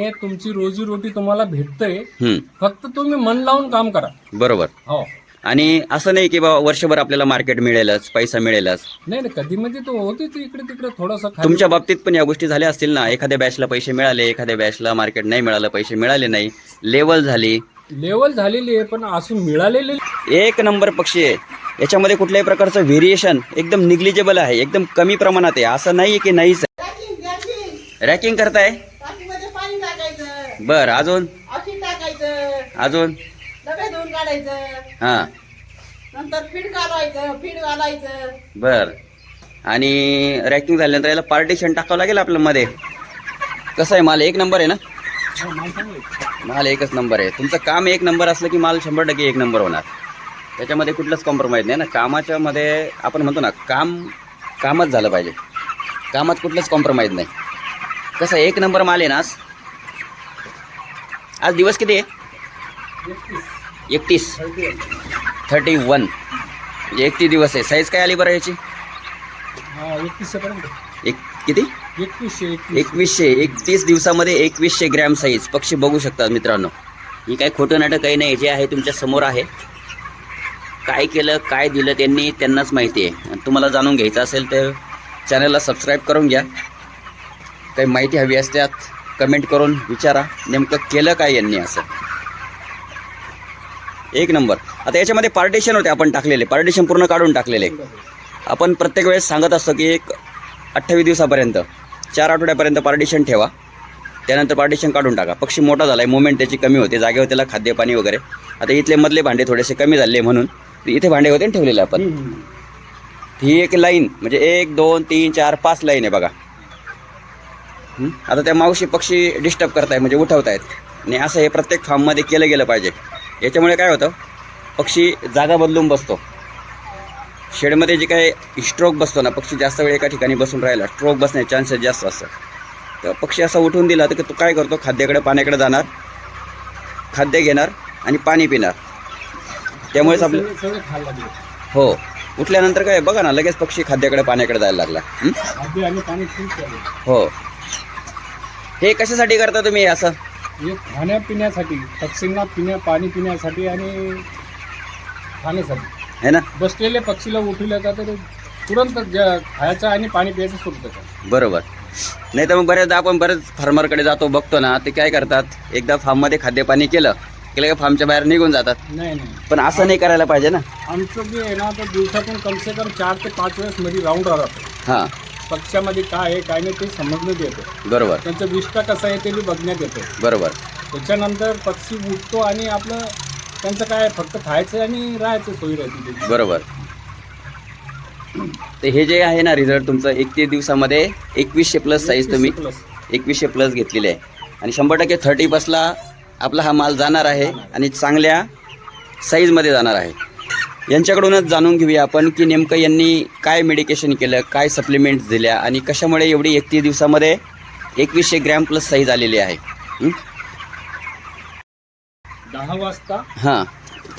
हे तुमची रोजीरोटी तुम्हाला भेटतंय. हम्म, फक्त तुम्ही मन लावून काम करा. बरोबर. हो. आणि असं नाही की बाबा वर्षभर आपल्याला मार्केट मिळेलच पैसा मिळेलच. नाही नाही कधी मध्ये तो होतेच इकडे तिकडे थोडस तुमच्या बाबतीत पण या गोष्टी झाल्या असतील ना. एखाद्या बॅचला पैसे मिळाले एखाद्या बॅचला मार्केट नाही मिळालं पैसे मिळाले नाही. लेवल झाली. लेवल झालेली आहे पण असून मिळालेली एक नंबर पक्षी आहे. याच्यामध्ये कुठल्याही प्रकारचं व्हेरिएशन एकदम निग्लिजेबल आहे एकदम कमी प्रमाणात आहे. असं नाही की नाहीच रॅकिंग करताय? बर अजून? औषध टाकायचं. अजून? डबे धुवून काढायचं. हां. नंतर फीड घालायचं फीड घालायचं. बर. आणि रॅकिंग झाल्यानंतर याला पार्टिशन टाकावं लागेल आपल्या मध्ये. कसं आहे माल एक नंबर आहे ना? माल एकच नंबर आहे. तुमचं काम एक नंबर असलं की माल शंभर टक्के एक नंबर होणार. त्याच्यामध्ये कुठलंच कॉम्प्रोमाइज नाही ना? कामाच्या मध्ये आपण म्हणतो ना काम कामच झालं पाहिजे. कामात कुठलंच कॉम्प्रोमाइज नाही. कसं एक नंबर माल आहे ना आज दिवस किती आहे? एकतीस. Thirty one. म्हणजे एकतीस दिवस आहे. साईज काय आली बरं याची एक किती? एकवीसशे. एकवीसशे एकतीस दिवसामध्ये एकवीसशे ग्रॅम साईज पक्षी बघू शकतात मित्रांनो. ही काय खोटं नाटक काही नाही. जे आहे तुमच्यासमोर आहे. काय केलं काय दिलं त्यांनी त्यांनाच माहिती आहे. आणि तुम्हाला जाणून घ्यायचं असेल तर चॅनलला सबस्क्राईब करून घ्या. काही माहिती हवी असत्यात कमेंट करून विचारा नेमकं केलं काय यांनी असं? एक नंबर. आता याच्यामध्ये पार्टिशन होते आपण टाकलेले पार्टिशन पूर्ण काढून टाकलेले. आपण प्रत्येक वेळेस सांगत असतो की एक अठ्ठावीस दिवसापर्यंत चार आठवड्यापर्यंत पार्टिशन ठेवा. त्यानंतर पार्टिशन काढून टाका. पक्षी मोठा झाला आहे मुवमेंट त्याची कमी होते जागेवर त्याला खाद्य पाणी वगैरे. आता इथले मधले भांडे थोडेसे कमी झाले म्हणून इथे भांडे होते ठेवलेले आपण. ही एक लाईन म्हणजे एक दोन तीन चार पाच लाईन आहे बघा? आता त्या मावशी पक्षी डिस्टर्ब करतायत म्हणजे उठवत आहेत आणि असं हे प्रत्येक फार्ममध्ये केलं गेलं पाहिजे. याच्यामुळे काय होतं? पक्षी जागा बदलून बसतो. शेडमध्ये जे काय स्ट्रोक बसतो ना पक्षी जास्त वेळ एका ठिकाणी बसून राहिला स्ट्रोक बसण्याचे चान्सेस जास्त असतात. तर पक्षी असा उठून दिला तर तो काय करतो? खाद्याकडे पाण्याकडे जाणार खाद्य घेणार आणि पाणी पिणार. त्यामुळेच आपलं हो. उठल्यानंतर काय बघा ना लगेच पक्षी खाद्याकडे पाण्याकडे जायला लागला. हं? खाद्य आणि पाणी खूप झाले हो कशासाठी करता तुम्ही असं? हे खाण्यापिण्यासाठी पक्षींना पिण्या पाणी पिण्यासाठी आणि खाण्यासाठी. है ना? बसलेले पक्षीला उठवल्या का तर तुरंत ज- खायचं आणि पाणी प्यायचं सुरू करतात. बरोबर. नाही तर मग बऱ्याचदा आपण बरेच फार्मरकडे जातो बघतो ना ते काय करतात? एकदा फार्ममध्ये खाद्यपाणी केलं केलं का फार्मच्या बाहेर निघून जातात? नाही नाही. पण असं नाही करायला पाहिजे ना? आमचं जे आहे ना तर दिवसातून कमसे कम चार ते पाच वेळेस मध्ये राऊंड राहतो हां. पक्षामध्ये काय आहे काय नाही ते समजण्यात येतं बरोबर. त्यांचं विष्टा कसं आहे ते बी बघण्यात येतं. बरोबर. त्याच्यानंतर पक्षी उठतो आणि आपलं त्यांचं काय फक्त खायचं आणि राहायचं सोयी राहते त्याची. बरोबर. ते हे जे आहे ना रिझल्ट तुमचं एकतीस दिवसामध्ये एकवीसशे प्लस साईज तुम्ही Plus. एकवीसशे प्लस घेतलेली आहे. आणि शंभर टक्के थर्टी प्लसला आपला हा माल जाणार आहे आणि चांगल्या साईजमध्ये जाणार आहे. यांच्याकडूनच जाणून घेऊया आपण की नेमकं यांनी काय मेडिकेशन केलं काय सप्लिमेंट्स दिल्या आणि कशामुळे एवढी एकतीस दिवसामध्ये एकवीसशे ग्रॅम प्लस साईज आलेली आहे? दहा वाजता हां.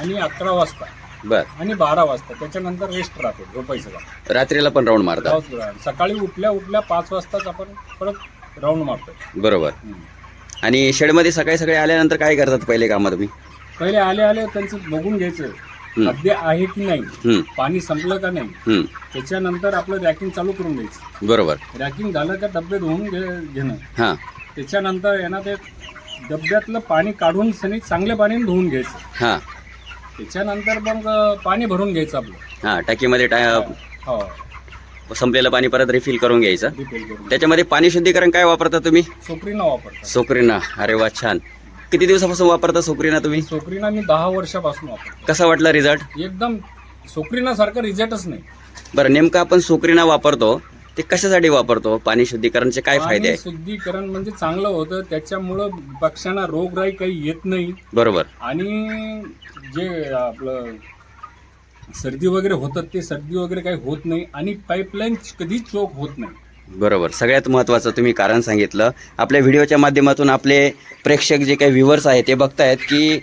आणि अकरा वाजता बर. आणि बारा वाजता. त्याच्यानंतर रेस्ट राहतो झोपायचं रात्रीला पण राऊंड मारतात राहतो. सकाळी उठल्या उठल्या पाच वाजताच आपण परत राऊंड मारतो बरोबर. आणि शेडमध्ये सकाळी सकाळी आल्यानंतर काय करतात पहिले कामं तुम्ही? पहिले आले आले त्यांचं बघून घ्यायचं. खाद्य आहे की नाही हं, पाणी संपलं का नाही हं, त्याच्यानंतर आपलं रॅकिंग चालू करून द्यायचं. बरोबर. रॅकिंग झालं का डबे धुवून घेणं. हां. त्याच्यानंतर आहे ना ते डब्यातलं पाणी काढून सनी चांगल्या पाण्याने धुवून घ्यायचं. हां. त्याच्यानंतर मग पाणी भरून घ्यायचं आपलं. हां टाकीमध्ये टा हो. संपलेलं पाणी परत रिफिल करून घ्यायचं. त्याच्यामध्ये पाणी शुद्धीकरण काय वापरता तुम्ही? सोकरीना वापरतात. सोकरीना अरे वा छान. किती दिवसापासून वापरता सोकरीना तुम्ही? सोकरीना मी दहा वर्षापासून वापरतो. कसा वाटला रिझल्ट एकदम सोकरीना सारखा रिझल्टच नाही. बरं नेमकं आपण सोकरीना वापरतो ते कशासाठी वापरतो? पाणी शुद्धीकरणचे काय फायदे? आहे शुद्धीकरण म्हणजे चांगलं होतं त्याच्यामुळं पक्ष्यांना रोगराई काही येत नाही. बरोबर. आणि जे आपलं सर्दी वगैरे होतात ते सर्दी वगैरे काही होत नाही आणि पाईपलाईन कधीच चोक होत नाही. बरोबर. सगळ्यात महत्त्वाचं तुम्ही कारण सांगितलं. आपल्या व्हिडिओच्या माध्यमातून आपले प्रेक्षक जे काही व्ह्युअर्स आहेत ते बघतायत की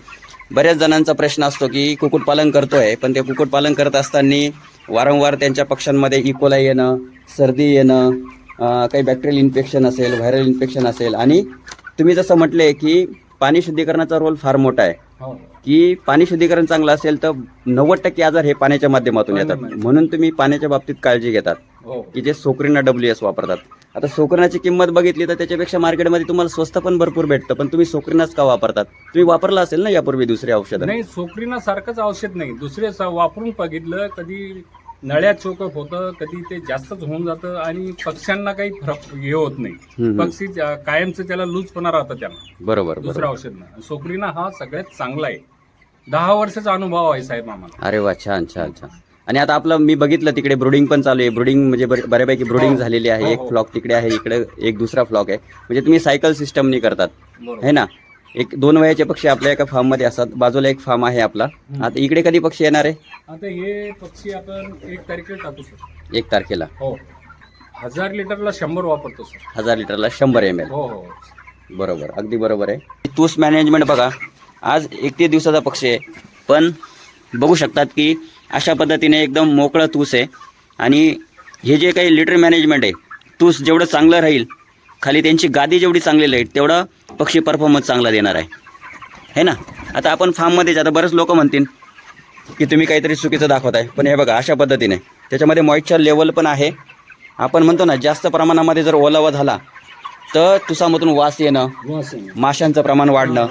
बऱ्याच जणांचा प्रश्न असतो की कुक्कुटपालन करतो आहे पण ते कुक्कुटपालन करत असताना वारंवार त्यांच्या पक्ष्यांमध्ये e. इकोला येणं सर्दी येणं काही बॅक्टेरियल इन्फेक्शन असेल व्हायरल इन्फेक्शन असेल. आणि तुम्ही जसं म्हटले की पाणी शुद्धीकरणाचा रोल फार मोठा आहे. की पाणी शुद्धीकरण चांगलं असेल तर नव्वद टक्के आजार हे पाण्याच्या माध्यमातून येतात. म्हणून तुम्ही पाण्याच्या बाबतीत काळजी घेतात. हो. की जे सोक्रिना डब्ल्यू एस वापरतात. आता सोक्रिनाची किंमत बघितली तर त्याच्यापेक्षा मार्केटमध्ये तुम्हाला स्वस्त पण भरपूर भेटतं पण तुम्ही सोक्रिनाच का वापरतात? तुम्ही वापरला असेल ना यापूर्वी दुसरे औषधं नाही सोकरीना सारखंच औषध नाही. दुसरे वापरून बघितलं कधी नळ्या चोकप होतं कधी ते जास्तच होऊन जातं आणि पक्ष्यांना काही फरक हे होत नाही. पक्षी कायमचं त्याला लूजपणा राहतं त्याला बरोबर दुसरं बरोबर औषध सोकरीना हा सगळ्यात चांगला आहे. दहा वर्षाचा अनुभव आहे साहेब आम्हाला. अरे वा छान छान छान. आणि आता आपलं मी बघितलं तिकडे ब्रुडिंग पण चालू आहे. ब्रुडिंग म्हणजे बऱ्यापैकी ब्रुडिंग हो. झालेली आहे. हो, एक हो. फ्लॉक तिकडे आहे इकडे एक दुसरा फ्लॉक आहे. म्हणजे तुम्ही सायकल सिस्टमनी करतात. है ना? एक दोन वयाचे पक्षी आपल्या एका फार्ममध्ये असतात. बाजूला एक फार्म आहे आपला. आता इकडे कधी पक्षी येणार आहे? आता हे पक्षी आपण एक तारखेला टाकू शकतो एक तारखेला. हो. हजार लिटरला शंभर वापरतो सर. हजार लिटरला शंभर एम एल हो हो बरोबर. अगदी बरोबर आहे. तूस मॅनेजमेंट बघा. आज एकतीस दिवसाचा पक्षी आहे. पण बघू शकतात की अशा पद्धतीने एकदम मोकळं तूस आहे. आणि हे जे काही लिटर मॅनेजमेंट आहे तूस जेवढं चांगलं राहील खाली त्यांची गादी जेवढी चांगली राहील तेवढा पक्षी परफॉर्मन्स चांगला देणार आहे. है ना? आता आपण फार्ममध्ये आता बरेच लोक म्हणतील की तुम्ही काहीतरी चुकीचं दाखवताय पण हे बघा अशा पद्धतीने. त्याच्यामध्ये मॉइश्चर लेवल पण आहे. आपण म्हणतो ना जास्त प्रमाणामध्ये जर ओलावा झाला तर तुसामधून वास येणं आहे. माशांचं प्रमाण वाढणं.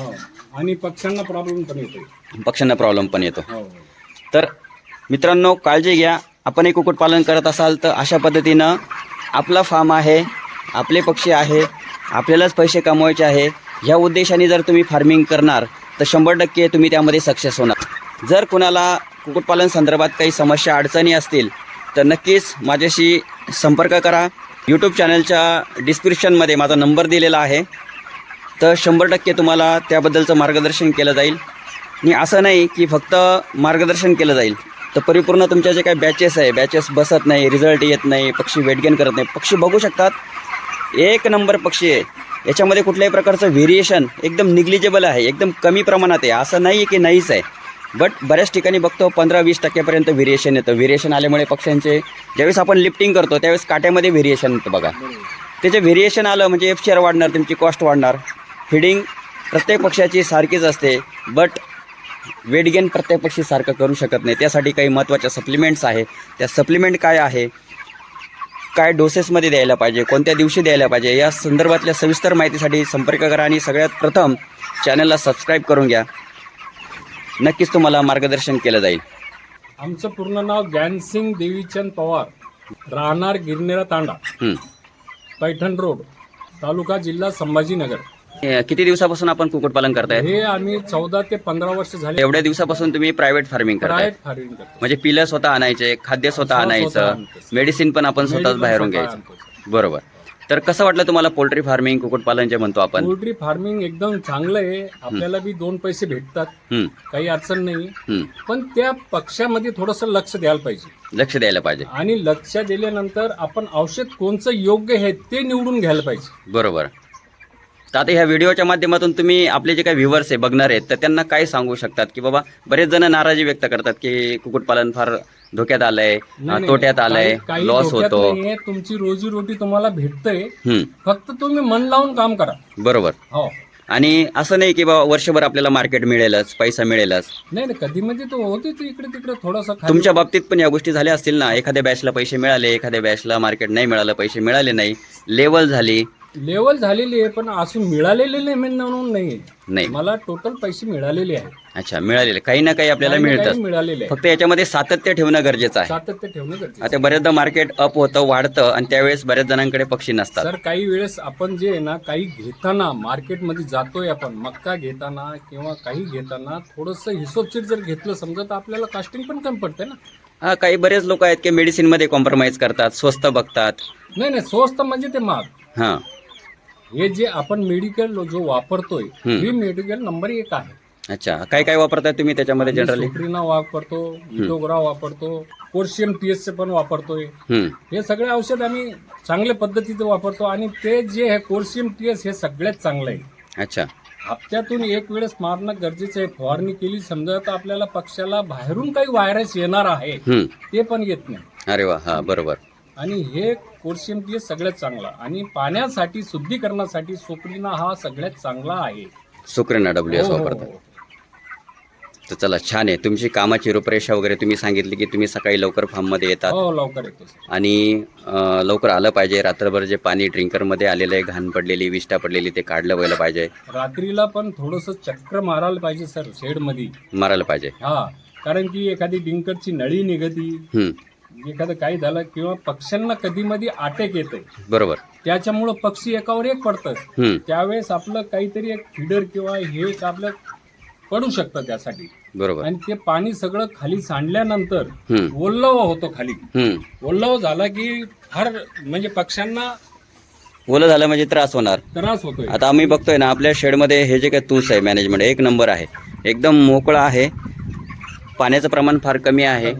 आणि पक्ष्यांना प्रॉब्लेम पण येतो पक्ष्यांना प्रॉब्लेम पण येतो. हो. तर मित्रांनो काळजी घ्या. आपणही कुक्कुटपालन करत असाल तर अशा पद्धतीनं आपला फार्म आहे आपले पक्षी आहे आपल्यालाच पैसे कमवायचे आहे. ह्या उद्देशाने जर तुम्ही फार्मिंग करणार तर शंभर टक्के तुम्ही त्यामध्ये सक्सेस होणार. जर कुणाला कुक्कुटपालन संदर्भात काही समस्या अडचणी असतील तर नक्कीच माझ्याशी संपर्क करा. यूट्यूब चॅनलच्या डिस्क्रिप्शनमध्ये माझा नंबर दिलेला आहे. तर शंभर टक्के तुम्हाला त्याबद्दलचं मार्गदर्शन केलं जाईल. आणि असं नाही की फक्त मार्गदर्शन केलं जाईल. तर परिपूर्ण तुमच्या जे काही बॅचेस आहे बॅचेस बसत नाही रिझल्ट येत नाही पक्षी वेटगेन करत नाही. पक्षी बघू शकतात एक नंबर पक्षी आहे. याच्यामध्ये कुठल्याही प्रकारचं व्हेरिएशन एकदम निग्लिजेबल आहे एकदम कमी प्रमाणात आहे. असं नाही आहे की नाहीच आहे. बट बऱ्याच ठिकाणी बघतो पंधरा वीस टक्क्यापर्यंत व्हेरिएशन येतं. व्हेरिएशन आल्यामुळे पक्ष्यांचे ज्यावेळेस आपण लिफ्टिंग करतो त्यावेळेस काट्यामध्ये व्हेरिएशन येतं बघा. त्याचे व्हेरिएशन आलं म्हणजे एफ शेअर वाढणार तुमची कॉस्ट वाढणार. फिडिंग प्रत्येक पक्षाची सारखीच असते बट वेट गेन प्रत्येक पक्षी सारखं करू शकत नाही. त्यासाठी काही महत्त्वाच्या सप्लिमेंट्स आहे त्या सप्लिमेंट काय आहे? काय डोसेसमध्ये द्यायला पाहिजे कोणत्या दिवशी द्यायला पाहिजे या संदर्भातल्या सविस्तर माहितीसाठी संपर्क करा आणि सगळ्यात प्रथम चॅनलला सबस्क्राईब करून घ्या. नक्कीच तुम्हाला मार्गदर्शन केलं जाईल. आमचं पूर्ण नाव ज्ञानसिंग देवीचंद पवार राहणार गिरनेरा तांडा. पैठण रोड तालुका जिल्हा संभाजीनगर. हे किती दिवसापासून आपण कुक्कुटपालन करताय? हे आम्ही चौदा ते पंधरा वर्ष झाले. एवढ्या दिवसापासून तुम्ही प्रायव्हेट फार्मिंग करताय. प्रायव्हेट फार्मिंग करतो म्हणजे पिलं स्वतः आणायचे खाद्य स्वतः स्वतः आणायचं. मेडिसिन पण आपण स्वतःच बाहेरून घ्यायचं. बरोबर. तर कसं वाटलं तुम्हाला पोल्ट्री फार्मिंग कुक्कुटपालन जे म्हणतो आपण? पोल्ट्री फार्मिंग एकदम चांगलं आहे. आपल्याला बी दोन पैसे भेटतात. काही अडचण नाही. पण त्या पक्षामध्ये थोडंसं लक्ष द्यायला पाहिजे. लक्ष द्यायला पाहिजे. आणि लक्ष दिल्यानंतर आपण औषध कोणचं योग्य आहे ते निवडून घ्यायला पाहिजे. बरोबर. तर आता ह्या व्हिडिओच्या माध्यमातून तुम्ही आपले जे काही व्ह्युअर्स आहे बघणार आहेत तर त्यांना काय सांगू शकतात की बाबा बरेच जण नाराजी व्यक्त करतात की कुक्कुटपालन फार धोक्यात आलंय. वर्षभर आलंय लॉस होतो. तुमची रोजी रोटी तुम्हाला भेटतंय. फक्त तुम्ही मन लावून काम करा. बरोबर. हो. आणि असं नाही की बाबा वर्षभर आपल्याला मार्केट मिळेलच पैसा मिळेलच. नाही कधी मध्ये तो होतीच इकडे तिकडे थोडासा तुमच्या बाबतीत पण या गोष्टी झाल्या असतील ना. एखाद्या बॅचला पैसे मिळाले एखाद्या बॅचला मार्केट नाही मिळालं पैसे मिळाले नाही. लेवल झाली. लेवल झालेली आहे पण असून मिळालेले नाही म्हणून नाही. नाही. मला टोटल पैसे मिळालेले आहेत अच्छा मिळालेले. काही ना काही आपल्याला काही ना मिळतात मिळालेले आहे. फक्त याच्यामध्ये सातत्य ठेवणं गरजेचं आहे. सातत्य ठेवणं गरजेचं आता बऱ्याचदा मार्केट अप होतं वाढतं आणि त्यावेळेस बऱ्याच जणांकडे पक्षी नसतात. सर काही वेळेस आपण जे आहे ना काही घेताना मार्केटमध्ये जातोय आपण मक्का घेताना किंवा काही घेताना थोडस हिशोबशीर जर घेतलं समजा तर आपल्याला कास्टिंग पण कमी पडते ना. हा काही बरेच लोक आहेत की मेडिसिनमध्ये कॉम्प्रोमाइज करतात स्वस्त बघतात. नाही नाही स्वस्त म्हणजे ते महाग. हा. हे जे आपण मेडिकल जो वापरतोय. हे मेडिकल नंबर एक आहे. अच्छा काय काय वापरताय तुम्ही त्याच्यामध्ये जनरली सुप्रिना वापरतो विटोग्रा वापरतो पोर्शियम टीएस चे पण वापरतोय. हे सगळे औषध आम्ही चांगल्या पद्धतीचे वापरतो आणि ते जे आहे कोर्शियम टीएस हे सगळ्यात चांगलं आहे. अच्छा. हप्त्यातून एक वेळेस मारणं गरजेचं आहे. फवारणी केली समजा तर आपल्याला पक्षाला बाहेरून काही व्हायरस येणार आहे ते पण येत नाही. अरे वा हा बरोबर. आणि हे क्लिअर सगळ्यात चांगला. आणि पाण्यासाठी शुद्धीकरणासाठी सोकरीना हा सगळ्यात चांगला आहे. सुक्रेना डब्ल्यू एस हो, हो, वापरतात. हो. तर चला छान आहे. तुमची कामाची रूपरेषा वगैरे तुम्ही सांगितली की तुम्ही सकाळी लवकर फार्ममध्ये येतात. हो लवकर येतो सर. आणि अं, लवकर आलं पाहिजे. रात्रभर जे पाणी ड्रिंकरमध्ये आलेलं आहे घाण पडलेली विष्ठा पडलेली ते काढलं व्हायला पाहिजे. रात्रीला पण थोडस चक्र मारायला पाहिजे सर शेडमध्ये मारायला पाहिजे. हा कारण की एखादी डिंकरची नळी निघती. एखादं काही झालं किंवा पक्ष्यांना कधी मध्ये अटॅक येते बरोबर. त्याच्यामुळं पक्षी एकावर एक पडतात. त्यावेळेस आपलं काहीतरी एक फिडर किंवा हे एक आपलं पडू शकतं त्यासाठी. बरोबर. आणि ते पाणी सगळं खाली सांडल्यानंतर हं, ओल्लावा होतो खाली. ओल्लावा झाला की फार म्हणजे पक्ष्यांना ओलं झालं म्हणजे त्रास होणार. त्रास होतोय. आता आम्ही बघतोय ना आपल्या शेडमध्ये हे जे काही तूस आहे मॅनेजमेंट एक नंबर आहे. एकदम मोकळा आहे. पाण्याचं प्रमाण फार कमी आहे.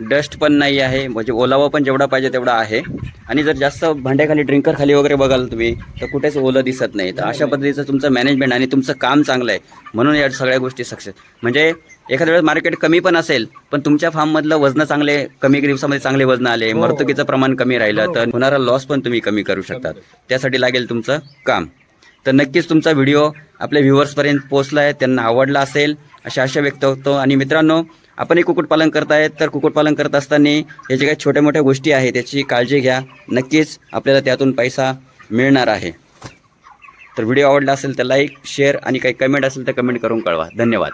डस्ट पण नाही आहे म्हणजे ओलावा पण जेवढा पाहिजे तेवढा आहे. आणि जर जास्त भांड्याखाली ड्रिंकर खाली वगैरे बघाल तुम्ही तर कुठेच ओलं दिसत नाही. तर अशा पद्धतीचं तुमचं मॅनेजमेंट आणि तुमचं काम चांगलं आहे म्हणून या सगळ्या गोष्टी सक्सेस. म्हणजे एखाद्या वेळेस मार्केट कमी पण असेल पण तुमच्या फार्ममधलं वजन चांगले कमी दिवसामध्ये चांगले वजन आले हो. मर्तुकीचं प्रमाण कमी राहिलं तर होणारा लॉस पण तुम्ही कमी करू शकतात. त्यासाठी लागेल तुमचं काम. तर नक्कीच तुमचा व्हिडिओ आपल्या व्ह्युअर्सपर्यंत पोहोचला आहे त्यांना आवडला असेल अशा आशा व्यक्त होतो. आणि मित्रांनो आपणही कुक्कुटपालन करतायत तर कुक्कुटपालन करत असताना ह्या जे काही छोट्या मोठ्या गोष्टी आहेत त्याची काळजी घ्या. नक्कीच आपल्याला त्यातून पैसा मिळणार आहे. तर व्हिडिओ आवडला असेल तर लाईक शेअर आणि काही कमेंट असेल तर कमेंट करून कळवा. धन्यवाद.